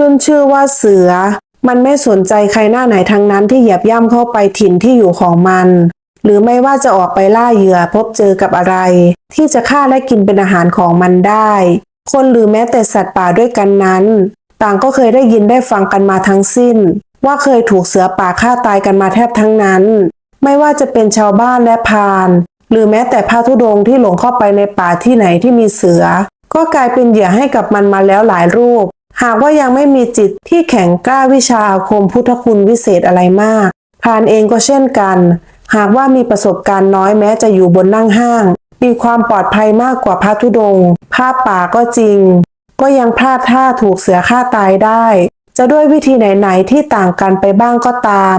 ขึ้นชื่อว่าเสือ มันไม่สนใจใครหน้าไหนทั้งนั้นที่เหยียบย่ำเข้าไปถิ่นที่อยู่ของมัน หรือไม่ว่าจะออกไปล่าเหยื่อพบเจอกับอะไร ที่จะฆ่าและกินเป็นอาหารของมันได้ คนหรือแม้แต่สัตว์ป่าด้วยกันนั้น ต่างก็เคยได้ยินได้ฟังกันมาทั้งสิ้น ว่าเคยถูกเสือป่าฆ่าตายกันมาแทบทั้งนั้น ไม่ว่าจะเป็นชาวบ้านและพานหรือแม้แต่พระธุดงที่หลงเข้าไปในป่าที่ไหนที่มีเสือ ก็กลายเป็นเหยื่อให้กับมันมาแล้วหลายรูป หากว่ายังไม่มีจิตที่แข็งกล้าวิชาอาคมพุทธคุณวิเศษอะไรมากพรานเองก็เช่นกัน หากว่ามีประสบการณ์น้อยแม้จะอยู่บนนั่งห้าง มีความปลอดภัยมากกว่าพระธุดงภาพป่าก็จริง ก็ยังพลาดท่าถูกเสือฆ่าตายได้ จะด้วยวิธีไหนๆที่ต่างกันไปบ้างก็ตาม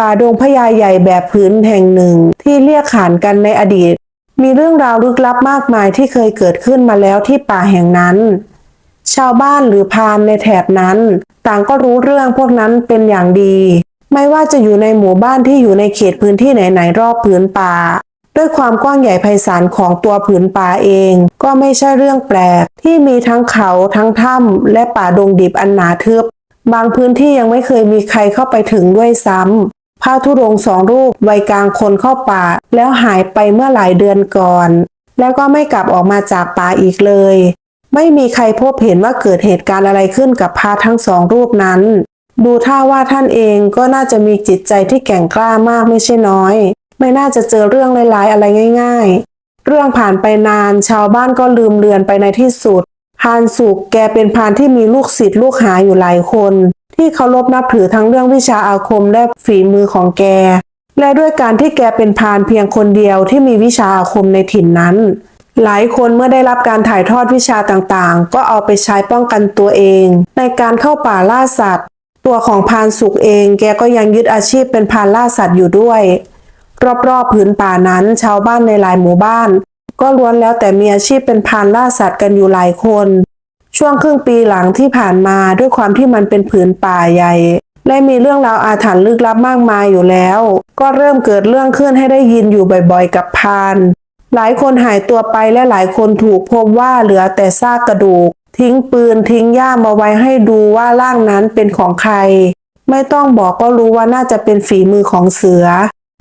ป่าดงพญาใหญ่แบบพื้นแห่งหนึ่งที่เรียกขานกันในอดีต มีเรื่องราวลึกลับมากมายที่เคยเกิดขึ้นมาแล้วที่ป่าแห่งนั้น ชาวบ้านหรือพานในแถบนั้น ต่างก็รู้เรื่องพวกนั้นเป็นอย่างดี ไม่ว่าจะอยู่ในหมู่บ้านที่อยู่ในเขตพื้นที่ไหนๆรอบผืนป่า ด้วยความกว้างใหญ่ไพศาลของตัวผืนป่าเอง ก็ไม่ใช่เรื่องแปลก ที่มีทั้งเขาทั้งถ้ำและป่าดงดิบอันหนาทึบบางพื้นที่ยังไม่เคยมีใครเข้าไปถึงด้วยซ้ำพระธุดงสองรูปวัยกลางคนเข้าป่า แล้วหายไปเมื่อหลายเดือนก่อน แล้วก็ไม่กลับออกมาจากป่าอีกเลย ไม่มีใครพบเห็นว่าเกิดเหตุการณ์อะไรขึ้นกับพระทั้งสองรูปนั้น ดูท่าว่าท่านเองก็น่าจะมีจิตใจที่แกร่งกล้ามากไม่ใช่น้อย ไม่น่าจะเจอเรื่องร้ายๆอะไรง่าย ๆ เรื่องผ่านไปนานชาวบ้านก็ลืมเลือนไปในที่สุดพานสุกแกเป็นพานที่มีลูกศิษย์ลูกหาอยู่หลายคน ที่เคารพนับถือทั้งเรื่องวิชาอาคมและฝีมือของแก และด้วยการที่แกเป็นพานเพียงคนเดียวที่มีวิชาอาคมในถิ่นนั้น หลายคนเมื่อได้รับการถ่ายทอดวิชาต่างๆ ก็เอาไปใช้ป้องกันตัวเอง ในการเข้าป่าล่าสัตว์ ตัวของพานสุกเองแกก็ยังยึดอาชีพเป็นพานล่าสัตว์อยู่ด้วย รอบๆผืนป่านั้นชาวบ้านในหลายหมู่บ้าน ก็ล้วนแล้วแต่มีอาชีพเป็นพานล่าสัตว์กันอยู่หลายคน ช่วงครึ่งปีหลังที่ผ่านมาด้วยความที่มันเป็นผืนป่าใหญ่และมีเรื่องราวอาถรรพ์ลึกลับมากมายอยู่แล้ว ก็เริ่มเกิดเรื่องขึ้นให้ได้ยินอยู่บ่อยๆ กับพาน หลายคนหายตัวไปและหลายคนถูกพบว่าเหลือแต่ซากกระดูก ทิ้งปืนทิ้งย่ามาไว้ให้ดูว่าร่างนั้นเป็นของใคร ไม่ต้องบอกก็รู้ว่าน่าจะเป็นฝีมือของเสือ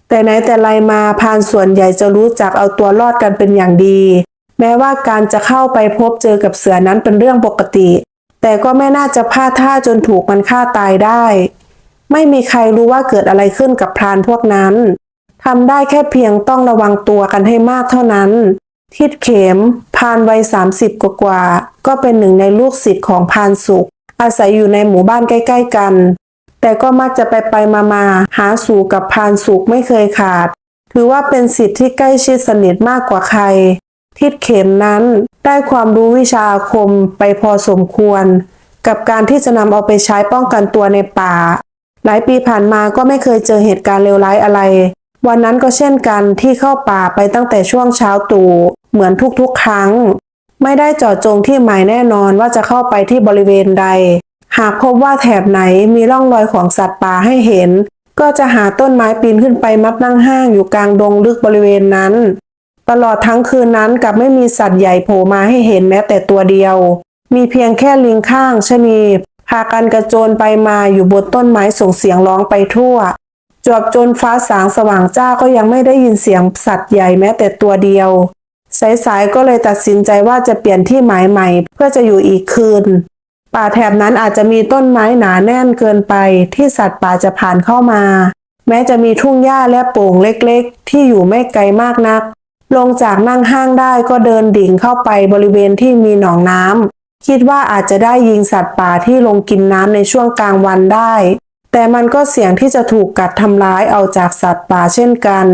แต่ไหนแต่ไรมาพรานส่วนใหญ่จะรู้จักเอาตัวรอดกันเป็นอย่างดี แม้ว่าการจะเข้าไปพบเจอกับเสือนั้นเป็นเรื่องปกติ แต่ก็ไม่น่าจะพลาดท่าจนถูกมันฆ่าตายได้ ไม่มีใครรู้ว่าเกิดอะไรขึ้นกับพรานพวกนั้น ทำได้แค่เพียงต้องระวังตัวกันให้มากเท่านั้น ทิดเข็ม พานวัยสามสิบกว่า ก็เป็นหนึ่งในลูกศิษย์ของพานสุข อาศัยอยู่ในหมู่บ้านใกล้ ๆ กัน แต่ก็มักจะไปไปมามาหาสู่กับพานสุขไม่เคยขาด ถือว่าเป็นสิทธิ์ที่ใกล้ชิดสนิทมากกว่าใคร ทิดเข็มนั้นได้ความรู้วิชาอาคมไปพอสมควร กับการที่จะนำเอาไปใช้ป้องกันตัวในป่า หลายปีผ่านมาก็ไม่เคยเจอเหตุการณ์เลวร้ายอะไร วันนั้นก็เช่นกันที่เข้าป่าไปตั้งแต่ช่วงเช้าตรู่เหมือนทุกๆ ครั้ง ไม่ได้เจาะจงที่หมายแน่นอนว่าจะเข้าไปที่บริเวณใด หากพบว่าแถบไหนมีร่องรอยของสัตว์ป่าให้เห็น ก็จะหาต้นไม้ปีนขึ้นไปมัดนั่งห้างอยู่กลางดงลึกบริเวณนั้น ตลอดทั้งคืนนั้นกลับไม่มีสัตว์ใหญ่โผล่มาให้เห็นแม้แต่ตัวเดียว มีเพียงแค่ลิงข้างชนีพากันกระโจนไปมาอยู่บนต้นไม้ส่งเสียงร้องไปทั่ว จวบจนฟ้าสางสว่างจ้าก็ยังไม่ได้ยินเสียงสัตว์ใหญ่แม้แต่ตัวเดียว สายๆก็เลยตัดสินใจว่าจะเปลี่ยนที่หมายใหม่ เพื่อจะอยู่อีกคืน ป่าแถบนั้นอาจจะมีต้นไม้หนาแน่นเกินไป ที่สัตว์ป่าจะผ่านเข้ามา แม้จะมีทุ่งหญ้าและโป่งเล็กๆ ที่อยู่ไม่ไกลมากนัก ลงจากนั่งห้างได้ก็เดินดิ่งเข้าไปบริเวณที่มีหนองน้ำคิดว่าอาจจะได้ยิงสัตว์ป่าที่ลงกินน้ำในช่วงกลางวันได้ แต่มันก็เสี่ยงที่จะถูกกัดทำร้ายเอาจากสัตว์ป่าเช่นกัน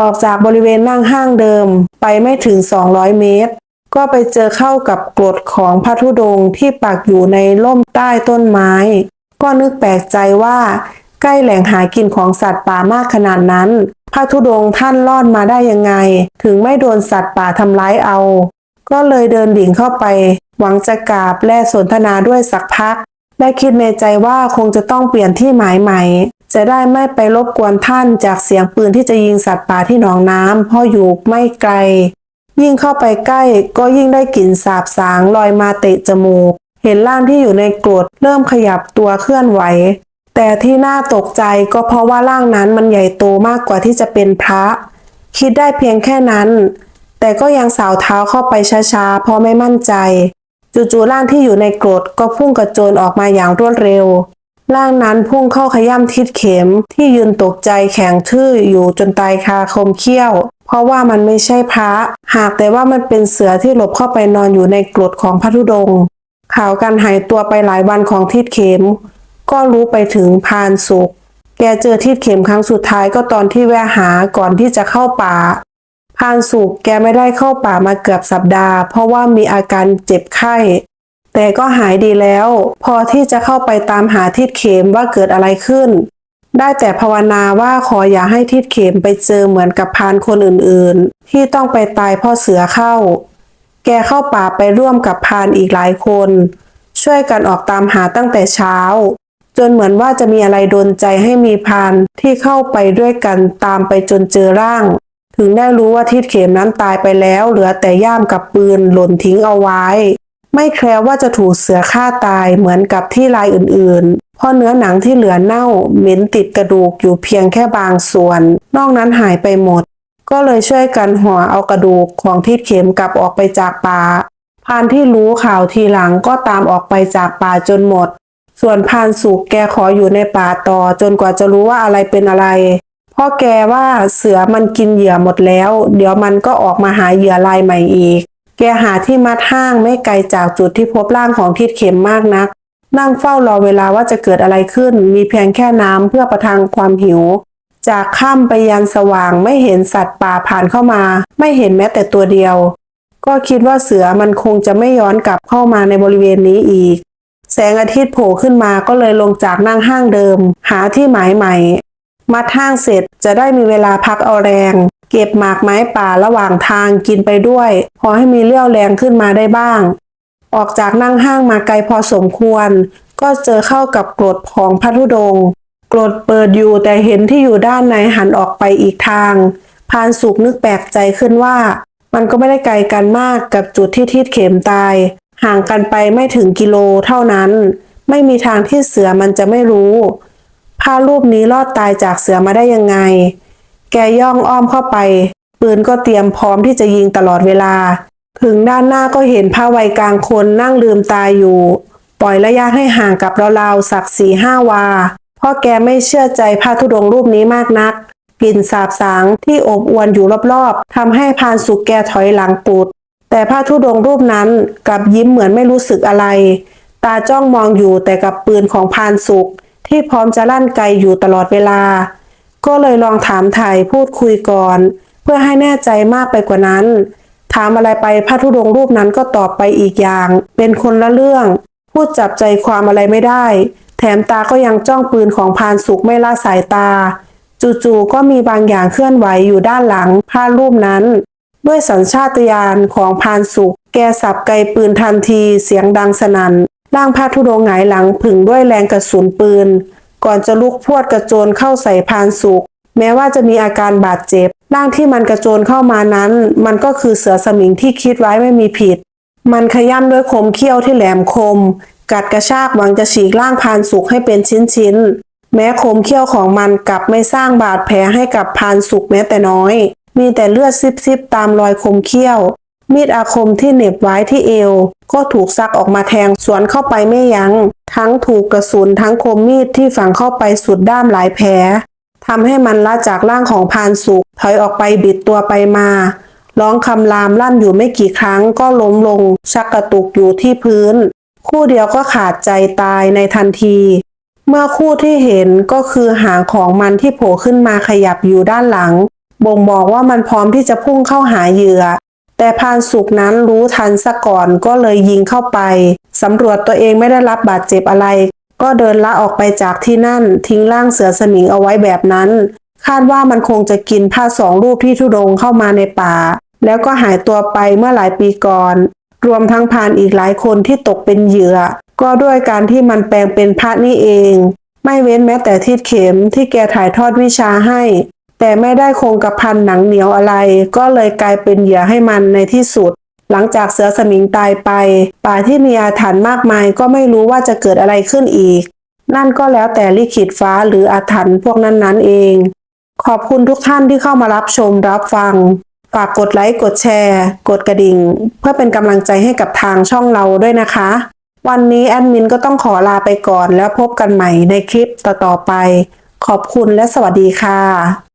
ออกจากบริเวณนั่งห้างเดิมไปไม่ถึง 200 เมตร ก็ไปเจอเข้ากับกรดของพระธุดงที่ปักอยู่ในร่มใต้ต้นไม้ ก็นึกแปลกใจว่าใกล้แหล่งหากินของสัตว์ป่ามากขนาดนั้น พระธุดงท่านรอดมาได้ยังไง ถึงไม่โดนสัตว์ป่าทำร้ายเอา ก็เลยเดินดิ่งเข้าไป หวังจะกราบและสนทนาด้วยสักพัก และคิดในใจว่าคงจะต้องเปลี่ยนที่หมายใหม่ จะได้ไม่ไปรบกวนท่านจากเสียงปืนที่จะยิงสัตว์ป่าที่หนองน้ำเพราะอยู่ไม่ไกล ยิ่งเข้าไปใกล้ก็ยิ่งได้กลิ่นสาบสางลอยมาเตะจมูกเหเห็นร่างที่อยู่ในกรดเริ่มขยับตัวเคลื่อนไหว แต่ที่น่าตกใจก็เพราะว่าร่างนั้นมันใหญ่โตมากกว่าที่จะเป็นพระ คิดได้เพียงแค่นั้น แต่ก็ยังสาวเท้าเข้าไปช้าๆเพราะไม่มั่นใจ จู่ๆร่างที่อยู่ในกรดก็พุ่งกระโจนออกมาอย่างรวดเร็ว ร่างนั้นพุ่งเข้าขย้ำทิศเข็มที่ยืนตกใจแข็งทื่ออยู่จนตายคาคมเขี้ยว เพราะว่ามันไม่ใช่พระ หากแต่ว่ามันเป็นเสือที่หลบเข้าไปนอนอยู่ในกรดของพระธุดงค์ข่าวการหายตัวไปหลายวันของทิศเข็ม ก็รู้ไปถึงพานสุข แกเจอทิศเข็มครั้งสุดท้ายก็ตอนที่แวะหาก่อนที่จะเข้าป่า พานสุขแกไม่ได้เข้าป่ามาเกือบสัปดาห์ เพราะว่ามีอาการเจ็บไข้ แต่ก็หายดีแล้ว พอที่จะเข้าไปตามหาทิศเข็มว่าเกิดอะไรขึ้น ได้แต่ภาวนาว่าขออย่าให้ทิศเข็มไปเจอเหมือนกับพานคนอื่นๆ ที่ต้องไปตายเพราะเสือเข้า แกเข้าป่าไปร่วมกับพานอีกหลายคน ช่วยกันออกตามหาตั้งแต่เช้า จนเหมือนว่าจะมีอะไรโดนใจให้มีพานที่เข้าไปด้วยกันตามไปจนเจอร่าง ถึงได้รู้ว่าทิดเข็มนั้นตายไปแล้ว เหลือแต่ย่ามกับปืนหล่นทิ้งเอาไว้ ไม่แคล้วว่าจะถูกเสือฆ่าตายเหมือนกับที่รายอื่นๆ เพราะเนื้อหนังที่เหลือเน่าเหม็นติดกระดูกอยู่เพียงแค่บางส่วน นอกนั้นหายไปหมด ก็เลยช่วยกันห่อเอากระดูกของทิดเข็มกลับออกไปจากป่าพานที่รู้ข่าวทีหลังก็ตามออกไปจากป่าจนหมด ส่วนพานสุกแกขออยู่ในป่าต่อจนกว่าจะรู้ว่าอะไรเป็นอะไร พราะแกว่าเสือมันกินเหยื่อหมดแล้ว เดี๋ยวมันก็ออกมาหาเหยื่อรายใหม่อีก แกหาที่มัดห้างไม่ไกลจากจุดที่พบร่างของทิดเข็มมากนัก นั่งเฝ้ารอเวลาว่าจะเกิดอะไรขึ้น มีเพียงแค่น้ำเพื่อประทังความหิว จากค่ำไปยันสว่างไม่เห็นสัตว์ป่าผ่านเข้ามา ไม่เห็นแม้แต่ตัวเดียว ก็คิดว่าเสือมันคงจะไม่ย้อนกลับเข้ามาในบริเวณนี้อีก แสงอาทิตย์โผล่ขึ้นมาก็เลยลงจากนั่งห้างเดิม หาที่หมายใหม่ มัดห้างเสร็จจะได้มีเวลาพักเอาแรง เก็บหมากไม้ป่าระหว่างทางกินไปด้วย พอให้มีเรี่ยวแรงขึ้นมาได้บ้าง ออกจากนั่งห้างมาไกลพอสมควร ก็เจอเข้ากับกรดของพระธุดงกรดเปิดอยู่แต่เห็นที่อยู่ด้านในหันออกไปอีกทาง พานสุกนึกแปลกใจขึ้นว่า มันก็ไม่ได้ไกลกันมากกับจุดที่ทิดเข็มตาย ห่างกันไปไม่ถึงกิโลเท่านั้น ไม่มีทางที่เสือมันจะไม่รู้ ผ้ารูปนี้รอดตายจากเสือมาได้ยังไง แกย่องอ้อมเข้าไป ปืนก็เตรียมพร้อมที่จะยิงตลอดเวลา ถึงด้านหน้าก็เห็นพระวัยกลางคนนั่งลืมตาอยู่ ปล่อยระยะให้ห่างกับราวๆสักสี่ห้าวา เพราะแกไม่เชื่อใจพระธุดงรูปนี้มากนัก กลิ่นสาบสางที่อบอวนอยู่รอบๆทำให้พานสุกแกถอยหลังปุดแต่พระธุดงรูปนั้นกลับยิ้มเหมือนไม่รู้สึกอะไร ตาจ้องมองอยู่แต่กับปืนของพานสุก ที่พร้อมจะลั่นไกอยู่ตลอดเวลา ก็เลยลองถามถ่ายพูดคุยก่อน เพื่อให้แน่ใจมากไปกว่านั้น ถามอะไรไปพระธุดงรูปนั้นก็ตอบไปอีกอย่าง เป็นคนละเรื่อง พูดจับใจความอะไรไม่ได้ แถมตาก็ยังจ้องปืนของพานสุกไม่ละสายตา จู่ๆก็มีบางอย่างเคลื่อนไหวอยู่ด้านหลังพานรูปนั้น ด้วยสัญชาตญาณของพานสุกแกสับไกปืนทันทีเสียงดังสนัน่น ร่างพระธุดงหงายหลังผึ่งด้วยแรงกระสุนปืน ก่อนจะลุกพวดกระโจนเข้าใส่พานสุกแม้ว่าจะมีอาการบาดเจ็บ ร่างที่มันกระโจนเข้ามานั้น มันก็คือเสือสมิงที่คิดไว้ไม่มีผิด มันขย้ำด้วยคมเขี้ยวที่แหลมคม กัดกระชากหวังจะฉีกร่างพานสุกให้เป็นชิ้นๆ แม้คมเขี้ยวของมันกลับไม่สร้างบาดแผลให้กับพานสุกแม้แต่น้อย มีแต่เลือดซิบๆตามรอยคมเขี้ยว มีดอาคมที่เหน็บไว้ที่เอว ก็ถูกซักออกมาแทงสวนเข้าไปไม่ยัง้ง ทั้งถูกกระสุนทั้งคมมีดที่ฝังเข้าไปสุดด้ามหลายแผลทำให้มันละจากร่างของพานสุกถอยออกไปบิดตัวไปมา ร้องคำรามลั่นอยู่ไม่กี่ครั้งก็ล้มลง ชักกระตุกอยู่ที่พื้น คู่เดียวก็ขาดใจตายในทันที เมื่อคู่ที่เห็นก็คือหางของมันที่โผล่ขึ้นมาขยับอยู่ด้านหลัง บ่งบอกว่ามันพร้อมที่จะพุ่งเข้าหาเหยื่อ แต่พานสุกนั้นรู้ทันซะก่อนก็เลยยิงเข้าไปสำรวจตัวเองไม่ได้รับบาดเจ็บอะไร ก็เดินละออกไปจากที่นั่นทิ้งร่างเสือสมิงเอาไว้แบบนั้น คาดว่ามันคงจะกินผ้าสองรูปที่ทุดงเข้ามาในป่า แล้วก็หายตัวไปเมื่อหลายปีก่อน รวมทั้งพานอีกหลายคนที่ตกเป็นเหยื่อ ก็ด้วยการที่มันแปลงเป็นพระนี่เอง ไม่เว้นแม้แต่ทิดเข็มที่แกถ่ายทอดวิชาให้ แต่ไม่ได้คงกับพันหนังเหนียวอะไร ก็เลยกลายเป็นเหยื่อให้มันในที่สุด หลังจากเสือสมิงตายไป ป่าที่มีอาถรรพ์มากมายก็ไม่รู้ว่าจะเกิดอะไรขึ้นอีก นั่นก็แล้วแต่ลิขิตฟ้าหรืออาถรรพ์พวกนั้นๆเอง ขอบคุณทุกท่านที่เข้ามารับชมรับฟังฝากกดไลค์กดแชร์ กดกระดิ่ง เพื่อเป็นกำลังใจให้กับทางช่องเราด้วยนะคะ วันนี้แอดมินก็ต้องขอลาไปก่อนแล้วพบกันใหม่ในคลิปต่อๆไป ขอบคุณและสวัสดีค่ะ